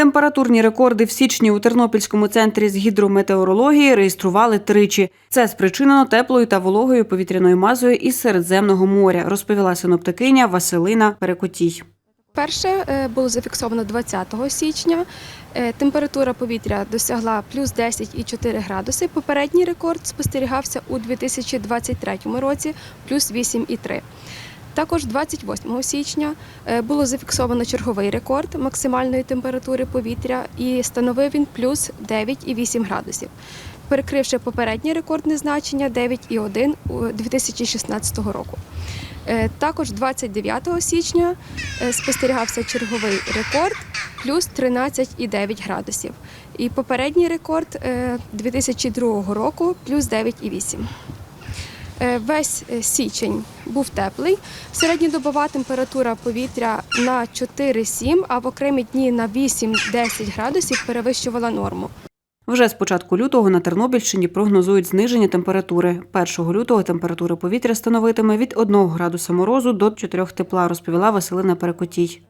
Температурні рекорди в січні у Тернопільському центрі з гідрометеорології реєстрували тричі. Це спричинено теплою та вологою повітряною мазою із Середземного моря, розповіла синоптикиня Василина Перекотій. Перше е, було зафіксовано 20 січня. Е, Температура повітря досягла плюс 10,4 градуси. Попередній рекорд спостерігався у 2023 році плюс 8,3. Також 28 січня е, було зафіксовано черговий рекорд максимальної температури повітря і становив він плюс 9,8 градусів, перекривши попереднє рекордне значення 9,1 у 2016 року. Е, Також 29 січня е, спостерігався черговий рекорд плюс 13,9 градусів. І попередній рекорд е, 2002 року плюс 9,8. Е, Весь е, січень був теплий. Середньодобова температура повітря на 4,7, а в окремі дні на 8-10 градусів перевищувала норму. Вже з початку лютого на Тернопільщині прогнозують зниження температури. 1 лютого температура повітря становитиме від 1 градуса морозу до 4 тепла, розповіла Василина Перекотій.